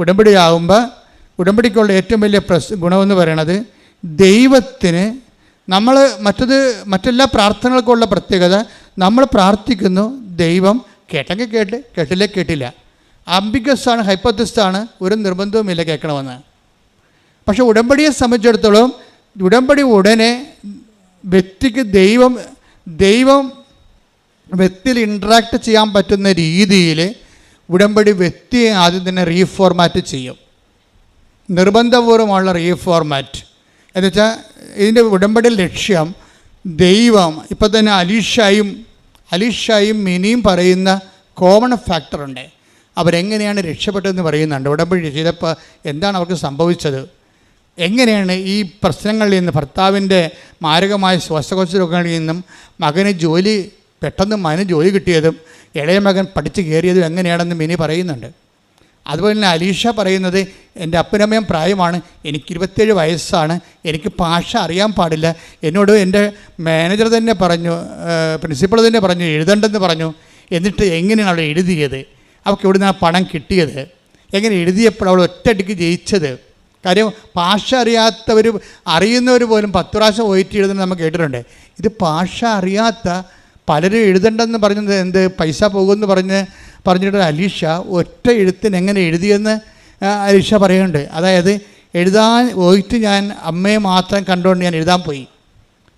ഉടമ്പടി ആകുമ്പോൾ ഉടമ്പടിക്കുള്ള ഏറ്റവും വലിയ പ്രസ് ഗുണമെന്ന് പറയണത് ദൈവത്തിന് നമ്മൾ മറ്റത് മറ്റെല്ലാ പ്രാർത്ഥനകൾക്കുള്ള പ്രത്യേകത നമ്മൾ പ്രാർത്ഥിക്കുന്നു ദൈവം കേട്ടെങ്കിൽ കേട്ട് കേട്ടില്ലേ കേട്ടില്ല. അംബിഗസ്സാണ് ഹൈപ്പത്തിസ്റ്റാണ് ഒരു നിർബന്ധവുമില്ല കേൾക്കണമെന്ന്. പക്ഷേ ഉടമ്പടിയെ സംബന്ധിച്ചിടത്തോളം ഉടമ്പടി ഉടനെ വ്യക്തിക്ക് ദൈവം ദൈവം വ്യക്തിയിൽ ഇൻട്രാക്ട് ചെയ്യാൻ പറ്റുന്ന രീതിയിൽ ഉടമ്പടി വ്യക്തിയെ ആദ്യം തന്നെ റീഫോർമാറ്റ് ചെയ്യും. നിർബന്ധപൂർവമുള്ള റീഫോർമാറ്റ് എന്നുവെച്ചാൽ ഇതിന്റെ ഉടമ്പടി ലക്ഷ്യം ദൈവം ഇപ്പം തന്നെ അലീഷായും അലീഷായും മിനിയും പറയുന്ന കോമൺ ഫാക്ടറുണ്ട് അവരെങ്ങനെയാണ് രക്ഷപ്പെട്ടതെന്ന് പറയുന്നുണ്ട്. ഉടമ്പടി ചെയ്തപ്പോൾ എന്താണ് അവർക്ക് സംഭവിച്ചത്? എങ്ങനെയാണ് ഈ പ്രശ്നങ്ങളിൽ നിന്ന് ഭർത്താവിന്റെ മാരകമായ ശ്വാസകോശ രോഗങ്ങളിൽ നിന്നും മകന് ജോലി പെട്ടെന്ന് മകന് ജോലി കിട്ടിയതും ഇളയ മകൻ പഠിച്ച് കയറിയതും എങ്ങനെയാണെന്ന് മിനി പറയുന്നുണ്ട്. അതുപോലെ തന്നെ അലീഷ പറയുന്നത് എന്റെ അപ്പനമ്മയും പ്രായമാണ് എനിക്ക് ഇരുപത്തേഴ് വയസ്സാണ് എനിക്ക് ഭാഷ അറിയാൻ പാടില്ല. എന്നോട് എന്റെ മാനേജർ തന്നെ പറഞ്ഞു പ്രിൻസിപ്പൾ തന്നെ പറഞ്ഞു എഴുതണ്ടെന്ന് പറഞ്ഞു. എന്നിട്ട് എങ്ങനെയാണ് അവൾ എഴുതിയത്? അവൾക്ക് എവിടെ നിന്നാണ് പണം കിട്ടിയത്? എങ്ങനെ എഴുതിയപ്പോൾ അവൾ ഒറ്റയടിക്ക് ജയിച്ചത്? കാര്യം ഭാഷ അറിയാത്തവർ അറിയുന്നവർ പോലും പത്ത് പ്രാവശ്യം പോയിട്ട് എഴുതുന്നത് നമ്മൾ കേട്ടിട്ടുണ്ട്. ഇത് ഭാഷ അറിയാത്ത പലരും എഴുതണ്ടെന്ന് പറഞ്ഞത് എന്ത്? പൈസ പോകുമെന്ന് പറഞ്ഞ് പറഞ്ഞിട്ട് അലീഷ ഒറ്റ എഴുത്തിന് എങ്ങനെ എഴുതിയെന്ന് അലീഷ പറയുന്നുണ്ട്. അതായത് എഴുതാൻ പോയിട്ട് ഞാൻ അമ്മയെ മാത്രം കണ്ടുകൊണ്ട് ഞാൻ എഴുതാൻ പോയി.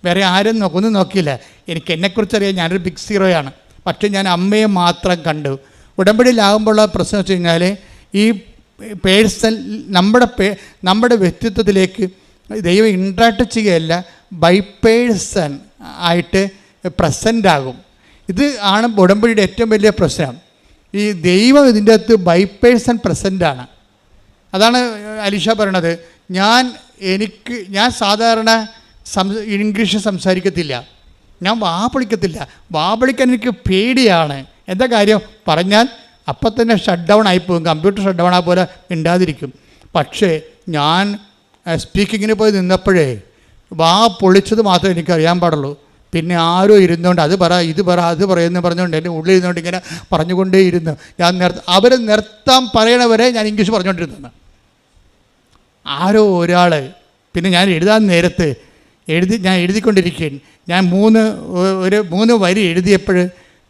വേറെ ആരും നോ- ഒന്നും നോക്കിയില്ല. എനിക്ക് എന്നെക്കുറിച്ചറിയാം ഞാനൊരു ബിഗ് സീറോയാണ് പക്ഷേ ഞാൻ അമ്മയെ മാത്രം കണ്ടു. ഉടമ്പടിയിലാകുമ്പോഴുള്ള പ്രശ്നം വെച്ച് കഴിഞ്ഞാൽ ഈ പേഴ്സൺ നമ്മുടെ പേ നമ്മുടെ വ്യക്തിത്വത്തിലേക്ക് ദൈവം ഇൻട്രാക്ട് ചെയ്യുകയല്ല ബൈ പേഴ്സൺ ആയിട്ട് പ്രസന്റ് ആകും ഇത് ആണ് ഉടമ്പടിയുടെ ഏറ്റവും വലിയ പ്രശ്നം. ഈ ദൈവം ഇതിന്റെ അകത്ത് ബൈ പേഴ്സൺ പ്രസന്റാണ് അതാണ് അലിഷ പറയണത്. ഞാൻ എനിക്ക് ഞാൻ സാധാരണ സംസ ഇംഗ്ലീഷ് സംസാരിക്കത്തില്ല. ഞാൻ വാപളിക്കത്തില്ല. വാപളിക്കാൻ എനിക്ക് പേടിയാണ്. എന്താ കാര്യം? പറഞ്ഞാൽ അപ്പം തന്നെ ഷട്ട് ഡൗൺ ആയിപ്പോകും. കമ്പ്യൂട്ടർ ഷട്ട് ഡൗൺ ആ പോലെ ഉണ്ടാതിരിക്കും പക്ഷേ ഞാൻ സ്പീക്കിങ്ങിന് പോയി നിന്നപ്പോഴേ വാ പൊളിച്ചത് മാത്രമേ എനിക്ക് അറിയാൻ പാടുള്ളൂ. പിന്നെ ആരോ ഇരുന്നുകൊണ്ട് അത് പറ ഇത് പറ അത് പറയുന്നു പറഞ്ഞുകൊണ്ട് എന്റെ ഉള്ളിൽ ഇരുന്നുകൊണ്ട് ഇങ്ങനെ പറഞ്ഞുകൊണ്ടേ ഇരുന്നു ഞാൻ നിർ അവർ നിർത്താൻ പറയണവരെ ഞാൻ ഇംഗ്ലീഷ് പറഞ്ഞുകൊണ്ടിരുന്നു ആരോ ഒരാൾ പിന്നെ ഞാൻ എഴുതാൻ നേരത്ത് എഴുതി ഞാൻ എഴുതിക്കൊണ്ടിരിക്കുകയാണ്. ഞാൻ മൂന്ന് ഒരു മൂന്ന് വരി എഴുതിയപ്പോൾ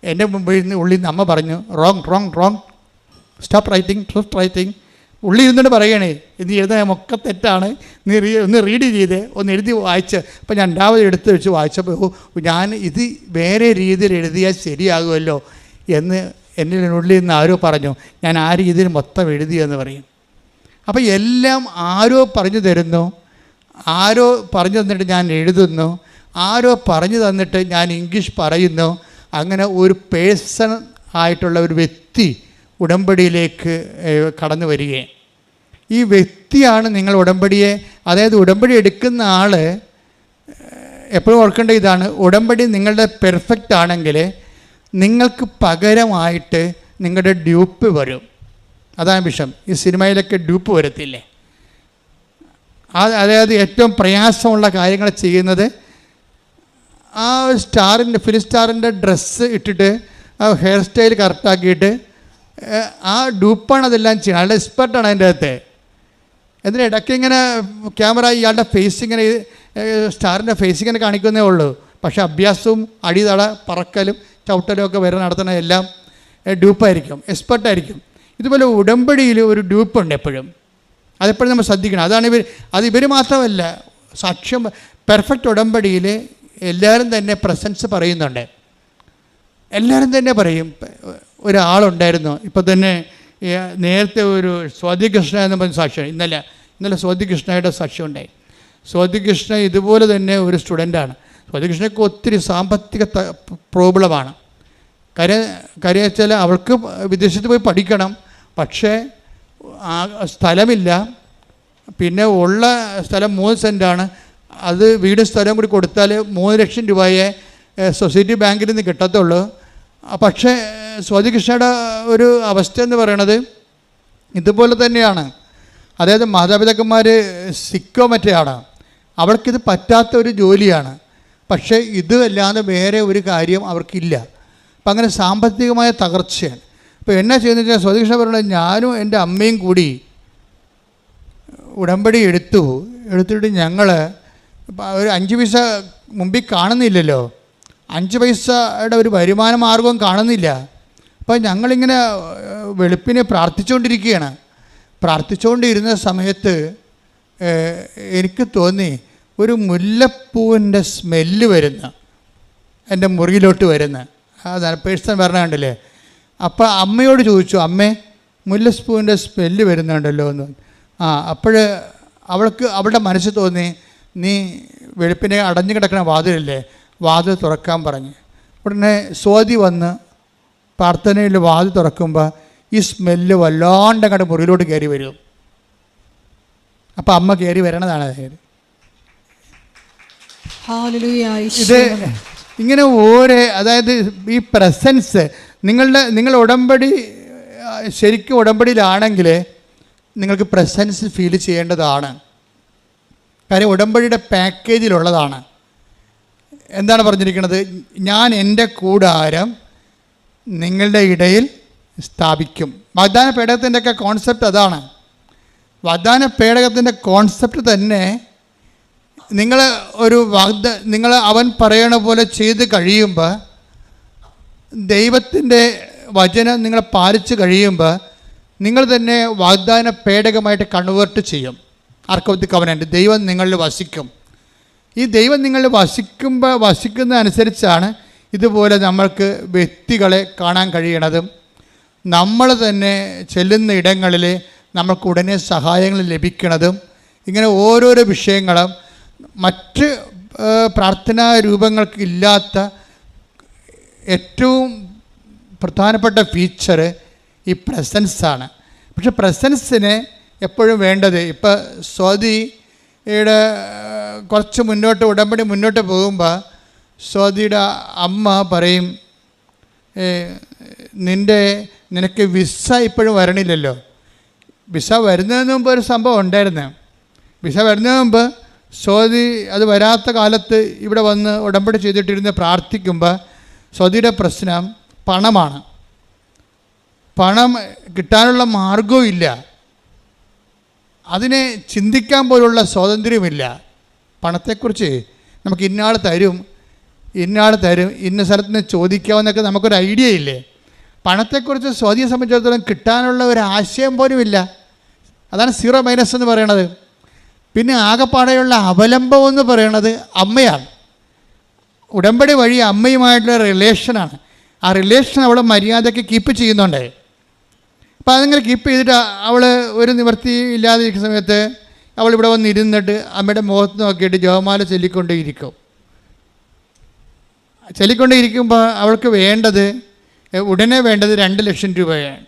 എന്റെ മുമ്പിൽ ഉള്ളിൽ നിന്ന് അമ്മ പറഞ്ഞു wrong wrong wrong stop writing stop writing ഉള്ളി ഇരുന്നിട്ട് പറയണേ ഇത് എഴുതാൻ ഒക്കെ തെറ്റാണ്. നീ റീ ഒന്ന് റീഡ് ചെയ്തേ ഒന്ന് എഴുതി വായിച്ച്. അപ്പം ഞാൻ രണ്ടാമത് എടുത്ത് വെച്ച് വായിച്ചപ്പോൾ ഞാൻ ഇത് വേറെ രീതിയിൽ എഴുതിയാൽ ശരിയാകുമല്ലോ എന്ന് എന്റെ ഉള്ളിൽ നിന്ന് ആരോ പറഞ്ഞു. ഞാൻ ആ രീതിയിൽ മൊത്തം എഴുതിയെന്ന് പറയും. അപ്പോൾ എല്ലാം ആരോ പറഞ്ഞു തരുന്നു. ആരോ പറഞ്ഞു തന്നിട്ട് ഞാൻ എഴുതുന്നു. ആരോ പറഞ്ഞു തന്നിട്ട് ഞാൻ ഇംഗ്ലീഷ് പറയുന്നു. അങ്ങനെ ഒരു പേഴ്സൺ ആയിട്ടുള്ള ഒരു വ്യക്തി ഉടമ്പടിയിലേക്ക് കടന്നു വരികയും. ഈ വ്യക്തിയാണ് നിങ്ങൾ ഉടമ്പടിയെ അതായത് ഉടമ്പടി എടുക്കുന്ന ആൾ എപ്പോഴും ഓർക്കേണ്ട ഇതാണ് ഉടമ്പടി നിങ്ങളുടെ പെർഫെക്റ്റ് ആണെങ്കിൽ നിങ്ങൾക്ക് പകരമായിട്ട് നിങ്ങളുടെ ഡ്യൂപ്പ് വരും. അതാണ് വിഷം. ഈ സിനിമയിലൊക്കെ ഡ്യൂപ്പ് വരത്തില്ലേ? അതായത് ഏറ്റവും പ്രയാസമുള്ള കാര്യങ്ങൾ ചെയ്യുന്നത് ആ സ്റ്റാറിന്റെ ഫിലിം സ്റ്റാറിന്റെ ഡ്രസ്സ് ഇട്ടിട്ട് ആ ഹെയർ സ്റ്റൈൽ കറക്റ്റാക്കിയിട്ട് ആ ഡൂപ്പാണ് അതെല്ലാം ചെയ്യുന്നത് അയാളുടെ എക്സ്പെർട്ടാണ് അതിന്റെ അകത്തെ. എന്നിട്ട് ഇങ്ങനെ ക്യാമറ ഇയാളുടെ ഫേസ് ഇങ്ങനെ സ്റ്റാറിന്റെ ഫേസ് ഇങ്ങനെ കാണിക്കുന്നേ ഉള്ളൂ. പക്ഷേ അഭ്യാസവും അടിതട പറക്കലും ചവിട്ടലും ഒക്കെ വരെ നടത്തുന്ന എല്ലാം ഡ്യൂപ്പായിരിക്കും എക്സ്പെർട്ടായിരിക്കും ഇതുപോലെ ഉടമ്പടിയിൽ ഒരു ഡ്യൂപ്പുണ്ട് എപ്പോഴും. അതെപ്പോഴും നമ്മൾ ശ്രദ്ധിക്കണം. അതാണ് ഇവർ അത് ഇവർ മാത്രമല്ല സാക്ഷ്യം പെർഫെക്റ്റ് ഉടമ്പടിയിൽ എല്ലാവരും തന്നെ പ്രസൻസ് പറയുന്നുണ്ട്. എല്ലാവരും തന്നെ പറയും. ഒരാളുണ്ടായിരുന്നു. ഇപ്പോൾ തന്നെ നേരത്തെ ഒരു സ്വാതികൃഷ്ണ എന്ന് പറഞ്ഞ സാക്ഷ്യം ഇന്നലെ ഇന്നലെ സ്വാതികൃഷ്ണയുടെ സാക്ഷ്യം ഉണ്ടായി. സ്വാതികൃഷ്ണ ഇതുപോലെ തന്നെ ഒരു സ്റ്റുഡന്റാണ്. സ്വാതികൃഷ്ണയ്ക്ക് ഒത്തിരി സാമ്പത്തിക പ്രോബ്ലമാണ്. കര കരയച്ചാൽ അവൾക്ക് വിദേശത്ത് പോയി പഠിക്കണം പക്ഷേ ആ സ്ഥലമില്ല. പിന്നെ ഉള്ള സ്ഥലം മൂന്ന് സെന്റാണ്. അത് വീട് സ്ഥലം കൂടി കൊടുത്താൽ മൂന്ന് ലക്ഷം രൂപയെ സൊസൈറ്റി ബാങ്കിൽ നിന്ന് കിട്ടത്തുള്ളൂ. പക്ഷേ സ്വാതികൃഷ്ണയുടെ ഒരു അവസ്ഥ എന്ന് പറയണത് ഇതുപോലെ തന്നെയാണ്. അതായത് മാതാപിതാക്കന്മാർ സിക്കോ മറ്റെയാണ് അവർക്കിത് പറ്റാത്ത ഒരു ജോലിയാണ്. പക്ഷേ ഇത് അല്ലാതെ വേറെ ഒരു കാര്യം അവർക്കില്ല. അപ്പം അങ്ങനെ സാമ്പത്തികമായ തകർച്ചയാണ്. അപ്പോൾ എന്നാ ചെയ്യുന്നത് വെച്ചാൽ സ്വതീക്ഷ പറയുന്നത് ഞാനും എന്റെ അമ്മയും കൂടി ഉടമ്പടി എടുത്തു. എടുത്തിട്ട് ഞങ്ങൾ ഒരു അഞ്ച് പൈസ മുമ്പിൽ കാണുന്നില്ലല്ലോ. അഞ്ച് പൈസയുടെ ഒരു വരുമാന മാർഗവും കാണുന്നില്ല. അപ്പോൾ ഞങ്ങളിങ്ങനെ വെളുപ്പിനെ പ്രാർത്ഥിച്ചുകൊണ്ടിരിക്കുകയാണ് പ്രാർത്ഥിച്ചുകൊണ്ടിരുന്ന സമയത്ത് എനിക്ക് തോന്നി ഒരു മുല്ലപ്പൂവിന്റെ സ്മെല്ല് വരുന്ന എന്റെ മുറിയിലോട്ട് വരുന്ന അതാണ് പേഴ്സൺ പറഞ്ഞ കണ്ടില്ലേ? അപ്പോൾ അമ്മയോട് ചോദിച്ചു അമ്മേ മുല്ലപ്പൂവിന്റെ സ്മെല്ല് വരുന്നുണ്ടല്ലോ എന്ന്. ആ അപ്പോൾ അവൾക്ക് അവളുടെ മനസ്സ് തോന്നി നീ വെളുപ്പിനെ അടഞ്ഞു കിടക്കുന്ന വാതിലല്ലേ? വാതിൽ തുറക്കാൻ പറഞ്ഞ്. ഉടനെ സ്വാതി വന്ന് പ്രാർത്ഥനയിൽ വാതി തുറക്കുമ്പോൾ ഈ സ്മെല്ല് വല്ലാണ്ട് അങ്ങോട്ട് മുറിയിലോട്ട് കയറി വരും. അപ്പം അമ്മ കയറി വരണതാണ് അതായത് ഇത് ഇങ്ങനെ ഓരോ അതായത് ഈ പ്രസൻസ് നിങ്ങളുടെ നിങ്ങൾ ഉടമ്പടി ശരിക്കും ഉടമ്പടിയിലാണെങ്കിൽ നിങ്ങൾക്ക് പ്രസൻസ് ഫീൽ ചെയ്യേണ്ടതാണ്. കാര്യം ഉടമ്പടിയുടെ പാക്കേജിലുള്ളതാണ് എന്താണ് പറഞ്ഞിരിക്കുന്നത്? ഞാൻ എന്റെ കൂടാരം നിങ്ങളുടെ ഇടയിൽ സ്ഥാപിക്കും. വാഗ്ദാന പേടകത്തിന്റെയൊക്കെ കോൺസെപ്റ്റ് അതാണ്. വാഗ്ദാന പേടകത്തിന്റെ കോൺസെപ്റ്റ് തന്നെ നിങ്ങൾ ഒരു വാഗ്ദ നിങ്ങൾ അവൻ പറയണ പോലെ ചെയ്ത് കഴിയുമ്പോൾ ദൈവത്തിന്റെ വചനം നിങ്ങൾ പാലിച്ച് കഴിയുമ്പോൾ നിങ്ങൾ തന്നെ വാഗ്ദാന പേടകമായിട്ട് കൺവേർട്ട് ചെയ്യും. ആർക്കവത്തി കവനുണ്ട് ദൈവം നിങ്ങളിൽ വസിക്കും. ഈ ദൈവം നിങ്ങളിൽ വസിക്കുമ്പോൾ വസിക്കുന്ന അനുസരിച്ചാണ് ഇതുപോലെ നമ്മൾക്ക് വ്യക്തികളെ കാണാൻ കഴിയണതും നമ്മൾ തന്നെ ചെല്ലുന്ന ഇടങ്ങളിൽ നമുക്ക് ഉടനെ സഹായങ്ങൾ ലഭിക്കണതും ഇങ്ങനെ ഓരോരോ വിഷയങ്ങളും മറ്റ് പ്രാർത്ഥനാ രൂപങ്ങൾക്ക് ഇല്ലാത്ത ഏറ്റവും പ്രധാനപ്പെട്ട ഫീച്ചർ ഈ പ്രസൻസാണ് പക്ഷെ പ്രസൻസിന് എപ്പോഴും വേണ്ടത് ഇപ്പോൾ സ്വാതിയുടെ കുറച്ച് മുന്നോട്ട് ഉടമ്പടി മുന്നോട്ട് പോകുമ്പോൾ സ്വാതിയുടെ അമ്മ പറയും നിന്റെ നിനക്ക് വിസ ഇപ്പോഴും വരണില്ലല്ലോ. വിസ വരുന്നതിന് മുമ്പ് ഒരു സംഭവം ഉണ്ടായിരുന്നു. വിസ വരുന്നതിന് മുമ്പ് സ്വാതി അത് വരാത്ത കാലത്ത് ഇവിടെ വന്ന് ഉടമ്പടി ചെയ്തിട്ടിരുന്ന് പ്രാർത്ഥിക്കുമ്പോൾ സ്വാതിയുടെ പ്രശ്നം പണമാണ്. പണം കിട്ടാനുള്ള മാർഗവും ഇല്ല. അതിനെ ചിന്തിക്കാൻ പോലുള്ള സ്വാതന്ത്ര്യമില്ല പണത്തെക്കുറിച്ച് നമുക്ക് ഇന്നാൾ തരും. ഇന്നാൾ തരും ഇന്ന സ്ഥലത്ത് നിന്ന് ചോദിക്കാമെന്നൊക്കെ നമുക്കൊരു ഐഡിയ ഇല്ലേ? പണത്തെക്കുറിച്ച് സ്വാധീനം സംബന്ധിച്ചിടത്തോളം കിട്ടാനുള്ള ഒരു ആശയം പോലും ഇല്ല. അതാണ് സീറോ മൈനസ് എന്ന് പറയണത്. പിന്നെ ആകെപ്പാടെയുള്ള അവലംബം എന്ന് പറയണത് അമ്മയാണ്. ഉടമ്പടി വഴി അമ്മയുമായിട്ടുള്ള റിലേഷനാണ് ആ റിലേഷൻ അവൾ മര്യാദയ്ക്ക് കീപ്പ് ചെയ്യുന്നുണ്ട്. അപ്പോൾ അതിങ്ങനെ കീപ്പ് ചെയ്തിട്ട് അവൾ ഒരു നിവൃത്തി ഇല്ലാതിരിക്കുന്ന സമയത്ത് അവൾ ഇവിടെ വന്ന് ഇരുന്നിട്ട് അമ്മയുടെ മുഖത്ത് നോക്കിയിട്ട് ജോമാല ചൊല്ലിക്കൊണ്ടേയിരിക്കും. ചൊല്ലിക്കൊണ്ടേയിരിക്കുമ്പോൾ അവൾക്ക് വേണ്ടത് ഉടനെ വേണ്ടത് രണ്ട് ലക്ഷം രൂപയാണ്.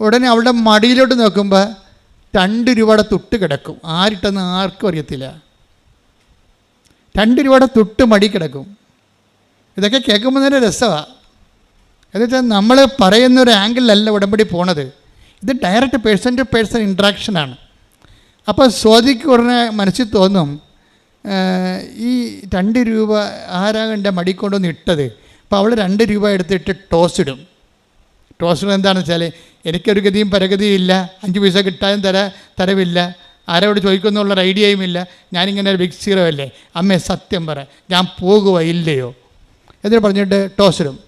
ഉടനെ അവളുടെ മടിയിലോട്ട് നോക്കുമ്പോൾ രണ്ട് രൂപയുടെ തൊട്ട് കിടക്കും. ആരിട്ടെന്ന് ആർക്കും അറിയത്തില്ല. രണ്ട് രൂപയുടെ തൊട്ട് മടി കിടക്കും. ഇതൊക്കെ കേൾക്കുമ്പോൾ തന്നെ രസമാണ് എന്നുവെച്ചാൽ നമ്മൾ പറയുന്ന ഒരു ആംഗിളിലല്ല ഉടമ്പടി പോണത്. ഇത് ഡയറക്റ്റ് പേഴ്സൺ ടു പേഴ്സൺ ഇൻട്രാക്ഷനാണ് അപ്പോൾ സ്വാതിക്ക് ഉടനെ മനസ്സിൽ തോന്നും ഈ രണ്ട് രൂപ ആരാ എന്റെ മടി കൊണ്ടുവന്ന് ഇട്ടത്. അപ്പോൾ അവൾ രണ്ട് രൂപ എടുത്തിട്ട് ടോസ് ഇടും. ടോസ് ഇടുന്നത് എന്താണെന്ന് വെച്ചാൽ എനിക്കൊരു ഗതിയും പരഗതിയും ഇല്ല. അഞ്ച് പൈസ കിട്ടാനും തര തരവില്ല. ആരോട് ചോദിക്കുന്നുള്ളൊരു ഐഡിയയും ഇല്ല. ഞാനിങ്ങനെ ഒരു ബിഗ് സീറോ അല്ലേ? അമ്മേ സത്യം പറ. ഞാൻ പോകുക ഇല്ലയോ? എന്നിട്ട് പറഞ്ഞിട്ട് ടോസ് ഇടും.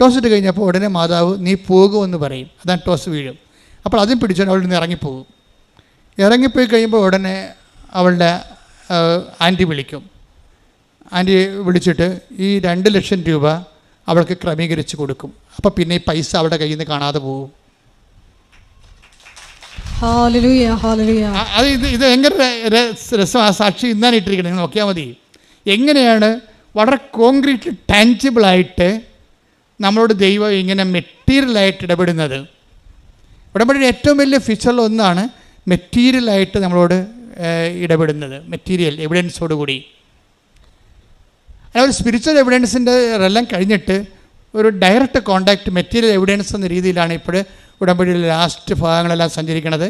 ടോസ് ഇട്ട് കഴിഞ്ഞപ്പോൾ ഉടനെ മാതാവ് നീ പോകുമെന്ന് പറയും. അതാണ് ടോസ് വീഴും. അപ്പോൾ അതും പിടിച്ചുകൊണ്ട് അവളിൽ നിന്ന് ഇറങ്ങിപ്പോകും. ഇറങ്ങിപ്പോയി കഴിയുമ്പോൾ ഉടനെ അവളുടെ ആന്റി വിളിക്കും. ആന്റി വിളിച്ചിട്ട് ഈ രണ്ട് ലക്ഷം രൂപ അവൾക്ക് ക്രമീകരിച്ച് കൊടുക്കും. അപ്പോൾ പിന്നെ ഈ പൈസ അവളുടെ കയ്യിൽ നിന്ന് കാണാതെ പോകും. അത് ഇത് ഇത് എങ്ങനെ രസം? ആ സാക്ഷി ഇന്നാണ് ഇട്ടിരിക്കുന്നത് നിങ്ങൾ നോക്കിയാൽ മതി. എങ്ങനെയാണ് വളരെ കോൺക്രീറ്റ് ടാൻജിബിളായിട്ട് നമ്മളോട് ദൈവം ഇങ്ങനെ മെറ്റീരിയലായിട്ട് ഇടപെടുന്നത്? ഇടപെടുന്ന ഏറ്റവും വലിയ ഫീച്ചറിൽ ഒന്നാണ് മെറ്റീരിയലായിട്ട് നമ്മളോട് ഇടപെടുന്നത് മെറ്റീരിയൽ എവിഡൻസോടുകൂടി ഒരു സ്പിരിച്വൽ എവിഡൻസിന്റെ എല്ലാം കഴിഞ്ഞിട്ട് ഒരു ഡയറക്റ്റ് കോണ്ടാക്റ്റ് മെറ്റീരിയൽ എവിഡൻസ് എന്ന രീതിയിലാണ് ഇപ്പോൾ ഉടമ്പടിയിലെ ലാസ്റ്റ് ഭാഗങ്ങളെല്ലാം സഞ്ചരിക്കുന്നത്.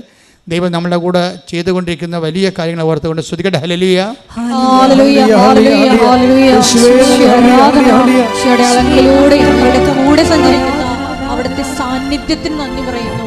ദൈവം നമ്മുടെ കൂടെ ചെയ്തുകൊണ്ടിരിക്കുന്ന വലിയ കാര്യങ്ങൾ ഓർത്തുകൊണ്ട് ശ്രുതികട്ടെ ഹലലിയ കൂടെ സഞ്ചരിക്കുന്ന അവിടുത്തെ സാന്നിധ്യത്തിന് നന്ദി പറയുന്നു.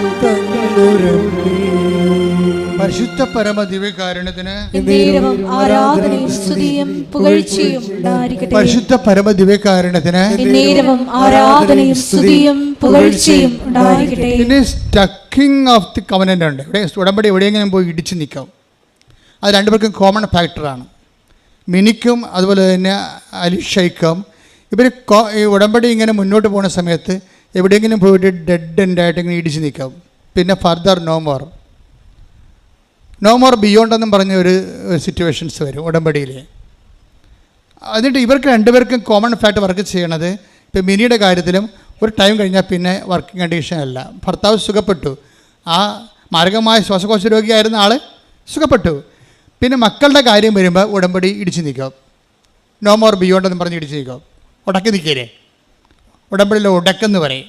പരിശുദ്ധ പരമ ദിവ്യകാരുണ്യത്തിന് ആരാധനയും സ്തുതിയും പുകഴ്ചയും പരിശുദ്ധ പരമ ദിവ്യകാരുണ്യത്തിന് ആരാധനയും സ്തുതിയും പുകഴ്ചയും സ്റ്റക്കിംഗ് ഓഫ് ദി കവനന്റ് ഉണ്ട്. ഇവിടെ ഉടമ്പടി എവിടെയെങ്കിലും പോയി ഇടിച്ചു നിൽക്കും. അത് രണ്ടുപേർക്കും കോമൺ ഫാക്ടറാണ് മിനിക്കും അതുപോലെ തന്നെ അലിഷയ്ക്കും ഇവർ ഈ ഉടമ്പടി ഇങ്ങനെ മുന്നോട്ട് പോകുന്ന സമയത്ത് എവിടെയെങ്കിലും പോയിട്ട് ഡെഡ് എൻഡായിട്ട് ഇങ്ങനെ ഇടിച്ച് നിൽക്കും. പിന്നെ further no more no more beyond എന്നും പറഞ്ഞ ഒരു സിറ്റുവേഷൻസ് വരും ഉടമ്പടിയിൽ എന്നിട്ട് ഇവർക്ക് രണ്ടുപേർക്കും കോമൺ ഫാക്ട് വർക്ക് ചെയ്യണത് ഇപ്പം മിനിയുടെ കാര്യത്തിലും ഒരു ടൈം കഴിഞ്ഞാൽ പിന്നെ വർക്കിംഗ് കണ്ടീഷൻ അല്ല. ഭർത്താവ് സുഖപ്പെട്ടു. ആ മാരകമായ ശ്വാസകോശ രോഗിയായിരുന്ന ആൾ സുഖപ്പെട്ടു. പിന്നെ മക്കളുടെ കാര്യം വരുമ്പോൾ ഉടമ്പടി ഇടിച്ചു നിൽക്കും നോ മോർ ബിയോണ്ട് എന്ന് പറഞ്ഞ് ഇടിച്ച് നിൽക്കും ഉടക്കി നിൽക്കില്ലേ ഉടമ്പടിയിൽ ഉടക്കെന്ന് പറയും.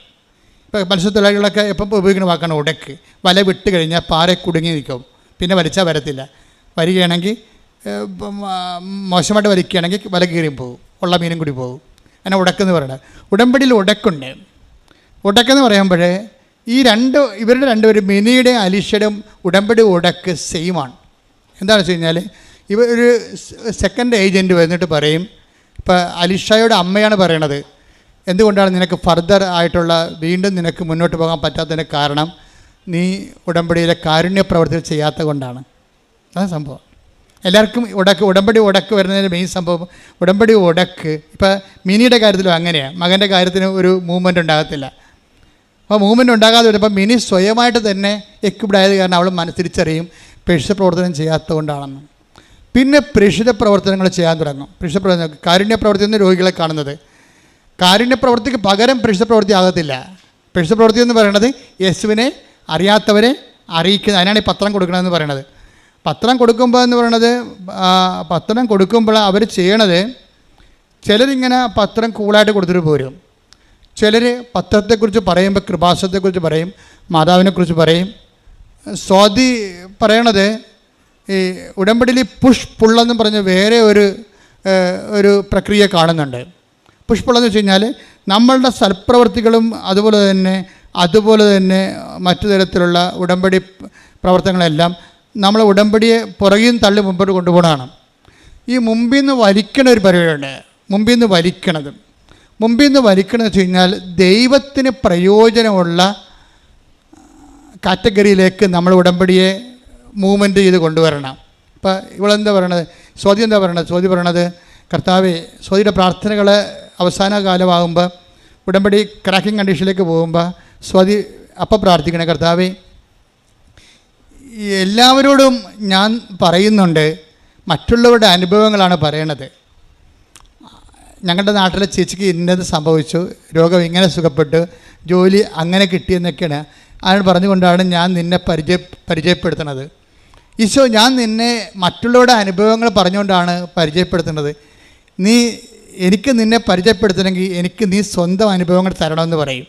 ഇപ്പോൾ മത്സ്യത്തൊഴിലാളികളൊക്കെ എപ്പം ഉപയോഗിക്കുന്ന വാക്കാണ് ഉടക്ക്. വല വിട്ട് കഴിഞ്ഞാൽ പാറ കുടുങ്ങി നിൽക്കും പിന്നെ വലിച്ചാൽ വരത്തില്ല. വരികയാണെങ്കിൽ മോശമായിട്ട് വലിക്കുകയാണെങ്കിൽ വല കീറിയും പോകും. ഉള്ള മീനും കൂടി പോകും. അങ്ങനെ ഉടക്കെന്ന് പറയണത് ഉടമ്പടിയിൽ ഉടക്കുണ്ട്. ഉടക്കെന്ന് പറയുമ്പോൾ ഈ രണ്ട് ഇവരുടെ രണ്ടുപേരും മിനിയുടെയും അലീഷയുടെയും ഉടമ്പടി ഉടക്ക് സെയിമാണ് എന്താണെന്ന് വെച്ച് കഴിഞ്ഞാൽ ഇവ ഒരു സെക്കൻഡ് ഏജന്റ് വന്നിട്ട് പറയും ഇപ്പോൾ അലിഷയുടെ അമ്മയാണ് പറയണത്. എന്തുകൊണ്ടാണ് നിനക്ക് ഫർദർ ആയിട്ടുള്ള വീണ്ടും നിനക്ക് മുന്നോട്ട് പോകാൻ പറ്റാത്തതിന് കാരണം നീ ഉടമ്പടിയിലെ കാരുണ്യ പ്രവർത്തികൾ ചെയ്യാത്ത കൊണ്ടാണ്. അതാണ് സംഭവം. എല്ലാവർക്കും ഉടക്ക് ഉടമ്പടി ഉടക്ക് വരുന്നതിന്റെ മെയിൻ സംഭവം ഉടമ്പടി ഉടക്ക്. ഇപ്പോൾ മിനിയുടെ കാര്യത്തിലും അങ്ങനെയാണ് മകന്റെ കാര്യത്തിന് ഒരു മൂവ്മെന്റ് ഉണ്ടാകത്തില്ല. അപ്പോൾ മൂവ്മെന്റ് ഉണ്ടാകാതെ വരുമ്പോൾ മിനി സ്വയമായിട്ട് തന്നെ എക്വിപ്ഡ് ആയത് കാരണം അവൾ മനസ്സിരിച്ചറിയും പ്രേക്ഷിത പ്രവർത്തനം ചെയ്യാത്തതുകൊണ്ടാണെന്ന് പിന്നെ പ്രേക്ഷിത പ്രവർത്തനങ്ങൾ ചെയ്യാൻ തുടങ്ങും. പ്രേക്ഷിത പ്രവർത്തനം കാരുണ്യ പ്രവർത്തി എന്ന് രോഗികളെ കാണുന്നത്. കാരുണ്യ പ്രവർത്തിക്ക് പകരം പ്രേക്ഷിത പ്രവൃത്തി ആകത്തില്ല. പ്രേക്ഷിത പ്രവൃത്തി എന്ന് പറയുന്നത് യേശുവിനെ അറിയാത്തവരെ അറിയിക്കുന്നത് അതിനാണ് ഈ പത്രം കൊടുക്കണമെന്ന് പറയണത്. പത്രം കൊടുക്കുമ്പോൾ എന്ന് പറയണത് പത്രം കൊടുക്കുമ്പോൾ അവർ ചെയ്യണത് ചിലരിങ്ങനെ പത്രം കൂളായിട്ട് കൊടുത്തിട്ട് പോരും. ചിലർ പത്രത്തെക്കുറിച്ച് പറയുമ്പോൾ കൃപാസത്തെക്കുറിച്ച് പറയും മാതാവിനെക്കുറിച്ച് പറയും. സ്വാതി പറയണത് ഈ ഉടമ്പടിയിൽ പുഷ് പുള്ളെന്ന് പറഞ്ഞ് വേറെ ഒരു ഒരു പ്രക്രിയ കാണുന്നുണ്ട്. പുഷ്പുള്ളെന്ന് വെച്ച് കഴിഞ്ഞാൽ നമ്മളുടെ സൽപ്രവർത്തികളും അതുപോലെ തന്നെ അതുപോലെ തന്നെ മറ്റു തരത്തിലുള്ള ഉടമ്പടി പ്രവർത്തനങ്ങളെല്ലാം നമ്മൾ ഉടമ്പടിയെ പുറകിൽ തള്ളി മുമ്പോട്ട് കൊണ്ടുപോകണം ഈ മുമ്പിൽ നിന്ന് വലിക്കണ ഒരു പരിപാടിയുണ്ട്. മുമ്പിൽ നിന്ന് വലിക്കണത്. മുമ്പിൽ നിന്ന് വലിക്കണമെന്ന് വെച്ച് കഴിഞ്ഞാൽ ദൈവത്തിന് പ്രയോജനമുള്ള കാറ്റഗറിയിലേക്ക് നമ്മൾ ഉടമ്പടിയെ മൂവ്മെന്റ് ചെയ്ത് കൊണ്ടുവരണം. ഇപ്പോൾ ഇവളെന്താ പറയണത്? സ്വാതി എന്താ പറയണത്? സ്വാതി പറയണത് കർത്താവ് സ്വാതിയുടെ പ്രാർത്ഥനകൾ അവസാന കാലമാകുമ്പോൾ ഉടമ്പടി ക്രാക്കിംഗ് കണ്ടീഷനിലേക്ക് പോകുമ്പോൾ സ്വാതി അപ്പം പ്രാർത്ഥിക്കണേ കർത്താവെ എല്ലാവരോടും ഞാൻ പറയുന്നുണ്ട് മറ്റുള്ളവരുടെ അനുഭവങ്ങളാണ് പറയണത്. ഞങ്ങളുടെ നാട്ടിലെ ചേച്ചിക്ക് ഇന്നത് സംഭവിച്ചു രോഗം ഇങ്ങനെ സുഖപ്പെട്ടു ജോലി അങ്ങനെ കിട്ടിയെന്നൊക്കെയാണ് അയാൾ പറഞ്ഞുകൊണ്ടാണ് ഞാൻ നിന്നെ പരിചയ പരിചയപ്പെടുത്തുന്നത്. ഈശോ ഞാൻ നിന്നെ മറ്റുള്ളവരുടെ അനുഭവങ്ങൾ പറഞ്ഞുകൊണ്ടാണ് പരിചയപ്പെടുത്തുന്നത്. നീ എനിക്ക് നിന്നെ പരിചയപ്പെടുത്തണമെങ്കിൽ എനിക്ക് നീ സ്വന്തം അനുഭവങ്ങൾ തരണമെന്ന് പറയും.